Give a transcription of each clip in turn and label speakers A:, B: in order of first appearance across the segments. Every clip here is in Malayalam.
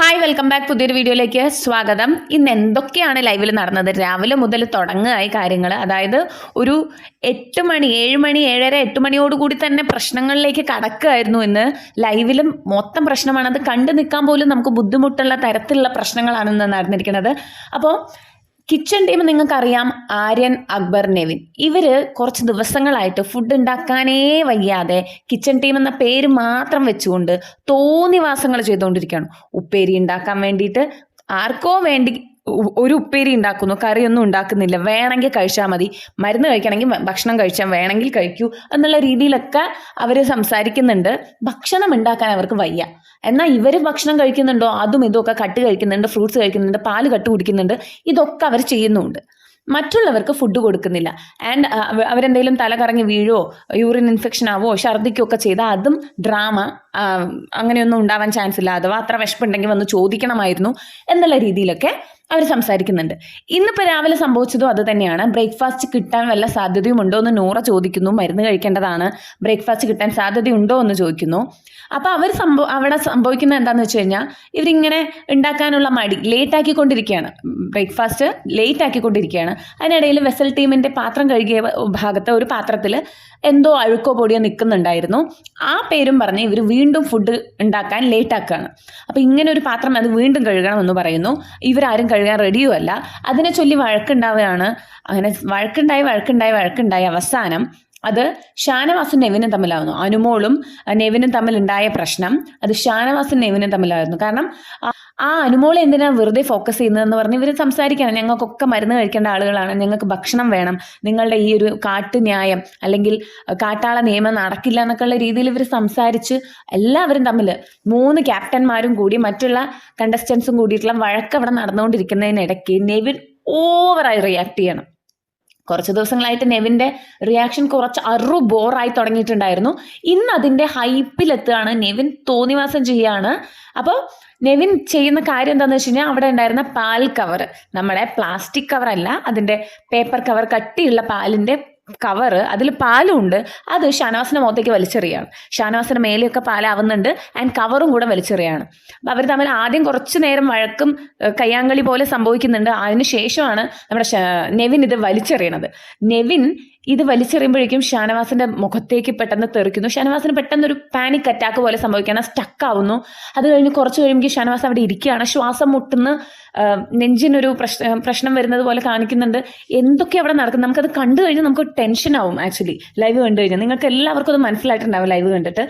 A: ഹായ് വെൽക്കം ബാക്ക് പുതിയൊരു വീഡിയോയിലേക്ക് സ്വാഗതം. ഇന്ന് എന്തൊക്കെയാണ് ലൈവിൽ നടന്നത്? രാവിലെ മുതൽ തുടങ്ങുകയായി കാര്യങ്ങൾ അതായത് ഒരു എട്ട് മണി ഏഴ് മണി ഏഴര എട്ട് മണിയോടുകൂടി തന്നെ പ്രശ്നങ്ങളിലേക്ക് കടക്കുകയായിരുന്നു ഇന്ന്. ലൈവിലും മൊത്തം പ്രശ്നമാണ്. അത് കണ്ടു നിൽക്കാൻ പോലും നമുക്ക് ബുദ്ധിമുട്ടുള്ള തരത്തിലുള്ള പ്രശ്നങ്ങളാണ് ഇന്ന് നടന്നിരിക്കുന്നത്. അപ്പോൾ കിച്ചൺ ടീം നിങ്ങൾക്കറിയാം ആര്യൻ അക്ബർ നെവിൻ. ഇവർ കുറച്ച് ദിവസങ്ങളായിട്ട് ഫുഡ് ഉണ്ടാക്കാനേ വയ്യാതെ കിച്ചൺ ടീം എന്ന പേര് മാത്രം വെച്ചുകൊണ്ട് തോന്നിവാസങ്ങൾ ചെയ്തുകൊണ്ടിരിക്കുകയാണ്. ഉപ്പേരി ഉണ്ടാക്കാൻ വേണ്ടിയിട്ട് ആർക്കോ വേണ്ടി ഒരു ഉപ്പേരി ഉണ്ടാക്കുന്നു കറിയൊന്നും ഉണ്ടാക്കുന്നില്ല. വേണമെങ്കിൽ കഴിച്ചാൽ മതി. മരുന്ന് കഴിക്കണമെങ്കിൽ ഭക്ഷണം കഴിച്ചാൽ വേണമെങ്കിൽ കഴിക്കൂ എന്നുള്ള രീതിയിലൊക്കെ അവർ സംസാരിക്കുന്നുണ്ട്. ഭക്ഷണം ഉണ്ടാക്കാൻ അവർക്ക് വയ്യ. എന്നാൽ ഇവർ ഭക്ഷണം കഴിക്കുന്നുണ്ടോ? അതും ഇതൊക്കെ കട്ട് കഴിക്കുന്നുണ്ട് ഫ്രൂട്ട്സ് കഴിക്കുന്നുണ്ട് പാൽ കട്ട് കുടിക്കുന്നുണ്ട്. ഇതൊക്കെ അവർ ചെയ്യുന്നുണ്ട്. മറ്റുള്ളവർക്ക് ഫുഡ് കൊടുക്കുന്നില്ല. ആൻഡ് അവരെന്തെങ്കിലും തല കറങ്ങി വീഴോ യൂറിൻ ഇൻഫെക്ഷൻ ആവോ ഛർദിക്കോ ഒക്കെ ചെയ്താൽ അതും ഡ്രാമ അങ്ങനെയൊന്നും ഉണ്ടാവാൻ ചാൻസ് ഇല്ല. അഥവാ അത്ര വിശപ്പുണ്ടെങ്കിൽ വന്ന് ചോദിക്കണമായിരുന്നു എന്നുള്ള രീതിയിലൊക്കെ അവർ സംസാരിക്കുന്നുണ്ട്. ഇന്നിപ്പോൾ രാവിലെ സംഭവിച്ചതും അത് തന്നെയാണ്. ബ്രേക്ക്ഫാസ്റ്റ് കിട്ടാൻ വല്ല സാധ്യതയും ഉണ്ടോ എന്ന് നൂറ ചോദിക്കുന്നു. മരുന്ന് കഴിക്കേണ്ടതാണ്. ബ്രേക്ക്ഫാസ്റ്റ് കിട്ടാൻ സാധ്യതയുണ്ടോ എന്ന് ചോദിക്കുന്നു. അപ്പോൾ അവർ സംഭവ അവിടെ സംഭവിക്കുന്നത് എന്താണെന്ന് വെച്ച് കഴിഞ്ഞാൽ ഇവരിങ്ങനെ ഉണ്ടാക്കാനുള്ള മടി ലേറ്റ് ആക്കിക്കൊണ്ടിരിക്കുകയാണ് ബ്രേക്ക്ഫാസ്റ്റ് ലേറ്റ് ആക്കിക്കൊണ്ടിരിക്കുകയാണ് അതിനിടയിൽ വെസൽ ടീമിന്റെ പാത്രം കഴുകിയ ഭാഗത്ത് ഒരു പാത്രത്തിൽ എന്തോ അഴുക്കോ പൊടിയോ നിൽക്കുന്നുണ്ടായിരുന്നു. ആ പേരും പറഞ്ഞ് ഇവർ വീണ്ടും ഫുഡ് ഉണ്ടാക്കാൻ ലേറ്റ് ആക്കുകയാണ് അപ്പോൾ ഇങ്ങനെ ഒരു പാത്രം അത് വീണ്ടും കഴുകണമെന്ന് പറയുന്നു. ഇവരാരും കഴുകാൻ റെഡിയും അല്ല അതിനെ ചൊല്ലി വഴക്കുണ്ടാവുകയാണ്. അങ്ങനെ വഴക്കുണ്ടായി വഴക്കുണ്ടായി വഴക്കുണ്ടായി അവസാനം അത് ഷാനവാസും നെവിനും തമ്മിലാവുന്നു. അനുമോളും നെവിനും തമ്മിലുണ്ടായ പ്രശ്നം അത് ഷാനവാസും നെവിനും തമ്മിലായിരുന്നു. കാരണം ആ- അനുമോൾ എന്തിനാ വെറുതെ ഫോക്കസ് ചെയ്യുന്നതെന്ന് പറഞ്ഞ് ഇവർ സംസാരിക്കണം. ഞങ്ങൾക്കൊക്കെ മരുന്ന് കഴിക്കേണ്ട ആളുകളാണ്. ഞങ്ങൾക്ക് ഭക്ഷണം വേണം. നിങ്ങളുടെ ഈ ഒരു കാട്ട് ന്യായം അല്ലെങ്കിൽ കാട്ടാള നിയമം നടക്കില്ല എന്നൊക്കെയുള്ള രീതിയിൽ ഇവർ സംസാരിച്ച് എല്ലാവരും തമ്മിൽ മൂന്ന് ക്യാപ്റ്റന്മാരും കൂടി മറ്റുള്ള കണ്ടസ്റ്റൻസും കൂടിയിട്ടുള്ള വഴക്ക് അവിടെ നടന്നുകൊണ്ടിരിക്കുന്നതിനിടയ്ക്ക് നെവിൻ ഓവറായി റിയാക്ട് ചെയ്യണം. കുറച്ച് ദിവസങ്ങളായിട്ട് നെവിന്റെ റിയാക്ഷൻ കുറച്ച് അറു ബോറായി തുടങ്ങിയിട്ടുണ്ടായിരുന്നു. ഇന്ന് അതിന്റെ ഹൈപ്പിലെത്തുകയാണ് നെവിൻ തോന്നിവാസം ചെയ്യുകയാണ്. അപ്പോൾ നെവിൻ ചെയ്യുന്ന കാര്യം എന്താണെന്ന് വെച്ച് കഴിഞ്ഞാൽ അവിടെ ഉണ്ടായിരുന്ന പാൽ കവർ നമ്മുടെ പ്ലാസ്റ്റിക് കവറല്ല അതിന്റെ പേപ്പർ കവർ കട്ടിയുള്ള പാലിന്റെ കവർ അതിൽ പാലും ഉണ്ട് അത് ഷാനവാസിന്റെ മുഖത്തേക്ക് വലിച്ചെറിയാണ്. ഷാനവാസിന്റെ മേലെയൊക്കെ പാലാവുന്നുണ്ട് ആൻഡ് കവറും കൂടെ വലിച്ചെറിയാണ്. അപ്പോൾ അവർ തമ്മിൽ ആദ്യം കുറച്ച് നേരം വഴക്കും കയ്യാങ്കളി പോലെ സംഭവിക്കുന്നുണ്ട്. അതിന് ശേഷമാണ് നമ്മുടെ നെവിൻ ഇത് വലിച്ചെറിയണത്. നെവിൻ ഇത് വലിച്ചെറിയുമ്പോഴേക്കും ഷാനവാസിന്റെ മുഖത്തേക്ക് പെട്ടെന്ന് തെറിക്കുന്നു. ഷാനവാസിന് പെട്ടെന്ന് ഒരു പാനിക് അറ്റാക്ക് പോലെ സംഭവിക്കുകയാണ്. സ്റ്റക്ക് ആവുന്നു. അത് കഴിഞ്ഞ് കുറച്ച് കഴിയുമ്പോൾ ഷാനവാസ് അവിടെ ഇരിക്കുകയാണ്. ശ്വാസം മുട്ടുന്ന നെഞ്ചിനൊരു പ്രശ്ന പ്രശ്നം വരുന്നത് പോലെ കാണിക്കുന്നുണ്ട്. എന്തൊക്കെ അവിടെ നടക്കുന്നത് നമുക്കത് കണ്ടു കഴിഞ്ഞാൽ നമുക്ക് ടെൻഷൻ ആവും ആക്ച്വലി ലൈവ് കണ്ടു കഴിഞ്ഞാൽ. നിങ്ങൾക്ക് എല്ലാവർക്കും അത് മനസ്സിലായിട്ടുണ്ടാവും ലൈവ് കണ്ടിട്ട്.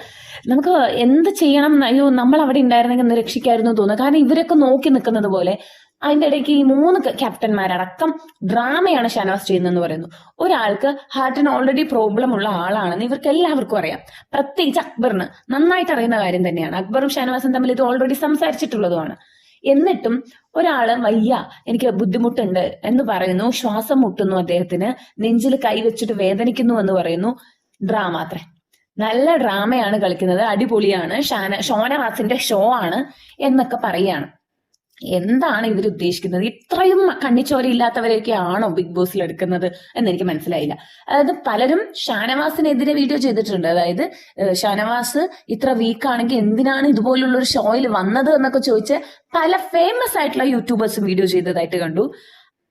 A: നമുക്ക് എന്ത് ചെയ്യണം? അയ്യോ നമ്മൾ അവിടെ ഉണ്ടായിരുന്നെങ്കിൽ ഒന്ന് രക്ഷിക്കായിരുന്നു തോന്നുന്നു. കാരണം ഇവരൊക്കെ നോക്കി നിൽക്കുന്നത് പോലെ അതിന്റെ ഇടയ്ക്ക് ഈ മൂന്ന് ക്യാപ്റ്റന്മാരടക്കം ഡ്രാമയാണ് ഷാനവാസ് ചെയ്യുന്നതെന്ന് പറയുന്നു. ഒരാൾക്ക് ഹാർട്ടിന് ഓൾറെഡി പ്രോബ്ലം ഉള്ള ആളാണെന്ന് ഇവർക്ക് എല്ലാവർക്കും അറിയാം. പ്രത്യേകിച്ച് അക്ബറിന് നന്നായിട്ട് അറിയുന്ന കാര്യം തന്നെയാണ്. അക്ബറും ഷാനവാസും തമ്മിൽ ഇത് ഓൾറെഡി സംസാരിച്ചിട്ടുള്ളതുമാണ്. എന്നിട്ടും ഒരാൾ വയ്യ എനിക്ക് ബുദ്ധിമുട്ടുണ്ട് എന്ന് പറയുന്നു ശ്വാസം മുട്ടുന്നു അദ്ദേഹത്തിന് നെഞ്ചിൽ കൈവച്ചിട്ട് വേദനിക്കുന്നു എന്ന് പറയുന്നു. ഡ്രാമ അത്രേ. നല്ല ഡ്രാമയാണ് കളിക്കുന്നത് അടിപൊളിയാണ്. ഷാന ഷോനവാസിന്റെ ഷോ ആണ് എന്നൊക്കെ പറയാണ് എന്താണ് ഇവർ ഉദ്ദേശിക്കുന്നത്? ഇത്രയും കണ്ണിച്ചോരയില്ലാത്തവരെയൊക്കെ ആണോ ബിഗ് ബോസിൽ എടുക്കുന്നത് എന്ന് എനിക്ക് മനസ്സിലായില്ല. അതായത് പലരും ഷാനവാസിനെതിരെ വീഡിയോ ചെയ്തിട്ടുണ്ട്. അതായത് ഷാനവാസ് ഇത്ര വീക്ക് ആണെങ്കിൽ എന്തിനാണ് ഇതുപോലുള്ള ഒരു ഷോയിൽ വന്നത് എന്നൊക്കെ ചോദിച്ച് പല ഫേമസ് ആയിട്ടുള്ള യൂട്യൂബേഴ്സ് വീഡിയോ ചെയ്തതായിട്ട് കണ്ടു.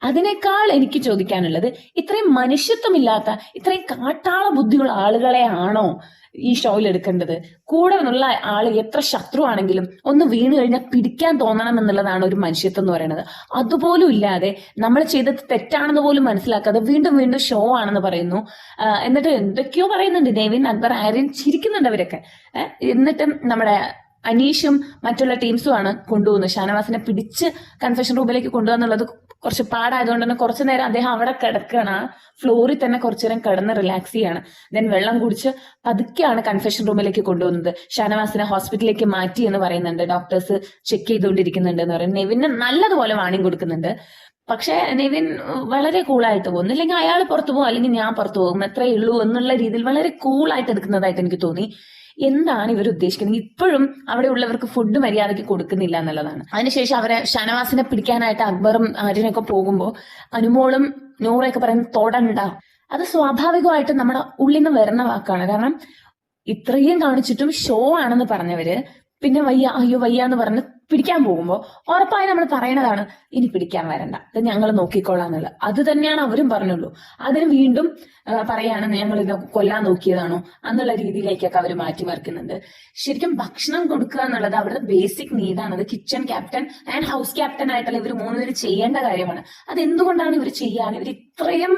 A: അതിനേക്കാൾ എനിക്ക് ചോദിക്കാനുള്ളത് ഇത്രയും മനുഷ്യത്വമില്ലാത്ത ഇത്രയും കാട്ടാള ബുദ്ധിയുള്ള ആളുകളെ ആണോ ഈ ഷോയിൽ എടുക്കേണ്ടത്. കൂടെ നിന്നുള്ള ആൾ എത്ര ശത്രു ആണെങ്കിലും ഒന്ന് വീണ് കഴിഞ്ഞാൽ പിടിക്കാൻ തോന്നണം എന്നുള്ളതാണ് ഒരു മനുഷ്യത്വം എന്ന് പറയുന്നത്. അതുപോലും ഇല്ലാതെ നമ്മൾ ചെയ്തത് തെറ്റാണെന്ന് പോലും മനസ്സിലാക്കാതെ വീണ്ടും വീണ്ടും ഷോ ആണെന്ന് പറയുന്നു. എന്നിട്ട് എന്തൊക്കെയോ പറയുന്നുണ്ട് ദേവിൻ അക്ബർ ആര്യൻ ചിരിക്കുന്നുണ്ട് അവരൊക്കെ. എന്നിട്ടും നമ്മുടെ അനീഷും മറ്റുള്ള ടീംസുമാണ് കൊണ്ടുപോകുന്നത്. ഷാനവാസിനെ പിടിച്ച് കൺഫെഷൻ റൂമിലേക്ക് കൊണ്ടുപോകുന്നുള്ളത് കുറച്ച് പാടായതുകൊണ്ട് തന്നെ കുറച്ച് നേരം അദ്ദേഹം അവിടെ കിടക്കുകയാണ്. ആ ഫ്ലോറിൽ തന്നെ കുറച്ചു നേരം കിടന്ന് റിലാക്സ് ചെയ്യാണ്. ദെൻ വെള്ളം കുടിച്ച് പതുക്കെയാണ് കൺഫെഷൻ റൂമിലേക്ക് കൊണ്ടുവന്നത്. ഷാനവാസിനെ ഹോസ്പിറ്റലിലേക്ക് മാറ്റി എന്ന് പറയുന്നുണ്ട്. ഡോക്ടേഴ്സ് ചെക്ക് ചെയ്തുകൊണ്ടിരിക്കുന്നുണ്ട് എന്ന് പറയുന്നത് നെവിന് നല്ലതുപോലെ വാണിംഗ് കൊടുക്കുന്നുണ്ട്. പക്ഷെ നെവിൻ വളരെ കൂളായിട്ട് പോകും ഒന്നില്ലെങ്കിൽ അയാൾ പുറത്തു പോകും അല്ലെങ്കിൽ ഞാൻ പുറത്തു പോകും. എത്രയേ ഉള്ളൂ എന്നുള്ള രീതിയിൽ വളരെ കൂളായിട്ട് എടുക്കുന്നതായിട്ട് എനിക്ക് തോന്നി. എന്താണ് ഇവർ ഉദ്ദേശിക്കുന്നത്? ഇപ്പോഴും അവിടെ ഉള്ളവർക്ക് ഫുഡ് മര്യാദയ്ക്ക് കൊടുക്കുന്നില്ല എന്നുള്ളതാണ്. അതിനുശേഷം അവരെ ഷനവാസിനെ പിടിക്കാനായിട്ട് അക്ബറും ആര്യനൊക്കെ പോകുമ്പോൾ അനുമോളും നൂറയൊക്കെ പറയുന്നത് തൊടണ്ട. അത് സ്വാഭാവികമായിട്ട് നമ്മുടെ ഉള്ളിൽ നിന്ന് വരുന്ന വാക്കാണ്. കാരണം ഇത്രയും കാണിച്ചിട്ടും ഷോ ആണെന്ന് പറഞ്ഞവര് പിന്നെ വയ്യ അയ്യോ വയ്യ എന്ന് പറഞ്ഞ് പിടിക്കാൻ പോകുമ്പോൾ ഉറപ്പായി നമ്മൾ പറയണതാണ് ഇനി പിടിക്കാൻ വരണ്ട. ഇത് ഞങ്ങൾ നോക്കിക്കോളാം എന്നുള്ളത് അത് തന്നെയാണ് അവരും പറഞ്ഞുള്ളൂ. അതിന് വീണ്ടും പറയാണ് ഞങ്ങൾ ഇത് കൊല്ലാൻ നോക്കിയതാണോ? എന്നുള്ള രീതിയിലേക്കൊക്കെ അവർ മാറ്റിമറിക്കുന്നുണ്ട് ശരിക്കും ഭക്ഷണം കൊടുക്കുക എന്നുള്ളത് അവരുടെ ബേസിക് നീഡാണ് അത് kitchen captain and house captain ആയിട്ടുള്ള ഇവർ മൂന്നുപേര് ചെയ്യേണ്ട കാര്യമാണ്. അത് എന്തുകൊണ്ടാണ് ഇവർ ചെയ്യാൻ ഇവർ ഇത്രയും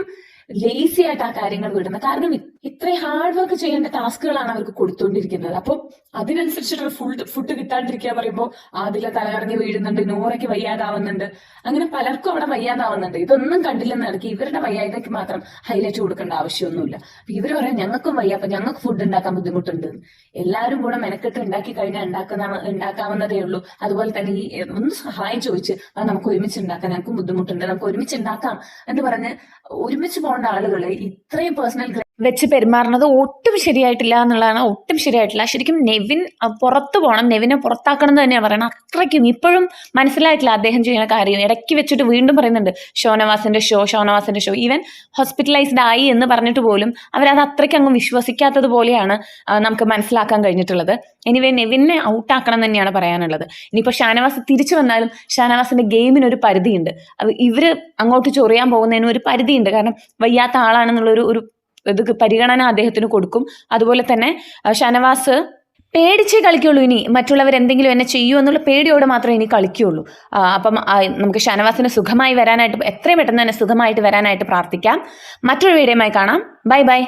A: ലേസി ആയിട്ട് ആ കാര്യങ്ങൾ വിടുന്നത്. കാരണം ഇത്രയും ഹാർഡ് വർക്ക് ചെയ്യേണ്ട ടാസ്കുകളാണ് അവർക്ക് കൊടുത്തുകൊണ്ടിരിക്കുന്നത് അപ്പോൾ അതിനനുസരിച്ചിട്ടുള്ള ഫുൾ ഫുഡ് കിട്ടാണ്ടിരിക്കുക പറയുമ്പോൾ ആദില തലകറങ്ങി വീഴുന്നുണ്ട് നൂറയ്ക്ക് വയ്യാതാവുന്നുണ്ട്. അങ്ങനെ പലർക്കും അവിടെ വയ്യാതാവുന്നുണ്ട്. ഇതൊന്നും കണ്ടില്ലെന്ന് നടക്കി ഇവരുടെ വയ്യായ്കയ്ക്ക് മാത്രം ഹൈലൈറ്റ് കൊടുക്കേണ്ട ആവശ്യമൊന്നുമില്ല. അപ്പൊ ഇവർ പറയാം ഞങ്ങൾക്കും വയ്യ അപ്പൊ ഞങ്ങൾക്ക് ഫുഡ് ഉണ്ടാക്കാൻ ബുദ്ധിമുട്ടുണ്ട്. എല്ലാവരും കൂടെ മെനക്കെട്ട് ഉണ്ടാക്കി കഴിഞ്ഞാൽ ഉണ്ടാക്കുന്ന ഉണ്ടാക്കാവുന്നതേ ഉള്ളൂ. അതുപോലെ തന്നെ ഈ ഒന്ന് സഹായം ചോദിച്ച് അത് നമുക്ക് ഒരുമിച്ച് ഉണ്ടാക്കാൻ ഞങ്ങൾക്കും ബുദ്ധിമുട്ടുണ്ട് നമുക്ക് ഒരുമിച്ച് ഉണ്ടാക്കാം എന്ന് പറഞ്ഞ് ഒരുമിച്ച് പോകേണ്ട ആളുകൾ ഇത്രയും പേഴ്സണൽ വെച്ച് പെരുമാറുന്നത് ഒട്ടും ശരിയായിട്ടില്ല എന്നുള്ളതാണ് ഒട്ടും ശരിയായിട്ടില്ല. ശരിക്കും നെവിൻ പുറത്തു പോകണം നെവിനെ പുറത്താക്കണം എന്ന് തന്നെയാണ് പറയുന്നത് അത്രയ്ക്കും ഇപ്പോഴും മനസ്സിലായിട്ടില്ല അദ്ദേഹം ചെയ്യുന്ന കാര്യം. ഇടയ്ക്ക് വെച്ചിട്ട് വീണ്ടും പറയുന്നുണ്ട് ഷോനവാസിന്റെ ഷോ ഷോനവാസിന്റെ ഷോ ഈവൻ ഹോസ്പിറ്റലൈസ്ഡ് ആയി എന്ന് പറഞ്ഞിട്ട് പോലും അവരത് അത്രയ്ക്ക് അങ്ങ് വിശ്വസിക്കാത്തത് പോലെയാണ് നമുക്ക് മനസ്സിലാക്കാൻ കഴിഞ്ഞിട്ടുള്ളത്. എനിവേ നെവിനെ ഔട്ടാക്കണം തന്നെയാണ് പറയാനുള്ളത്. ഇനിയിപ്പോൾ ഷാനവാസ് തിരിച്ചു വന്നാലും ഷാനവാസിന്റെ ഗെയിമിന് ഒരു പരിധിയുണ്ട്. അത് ഇവർ അങ്ങോട്ട് ചൊറിയാൻ പോകുന്നതിന് ഒരു പരിധിയുണ്ട്. കാരണം വയ്യാത്ത ആളാണെന്നുള്ളൊരു ഒരു ഇത് പരിഗണന അദ്ദേഹത്തിന് കൊടുക്കും. അതുപോലെ തന്നെ ഷനവാസ് പേടിച്ച് കളിക്കുള്ളൂ ഇനി. മറ്റുള്ളവർ എന്തെങ്കിലും എന്നെ ചെയ്യൂ എന്നുള്ള പേടിയോടെ മാത്രമേ ഇനി കളിക്കുകയുള്ളൂ. അപ്പം നമുക്ക് ഷനവാസിന് സുഖമായി വരാനായിട്ട് എത്രയും പെട്ടെന്ന് തന്നെ സുഖമായിട്ട് വരാനായിട്ട് പ്രാർത്ഥിക്കാം. മറ്റൊരു വീഡിയോയുമായി കാണാം. Bye bye.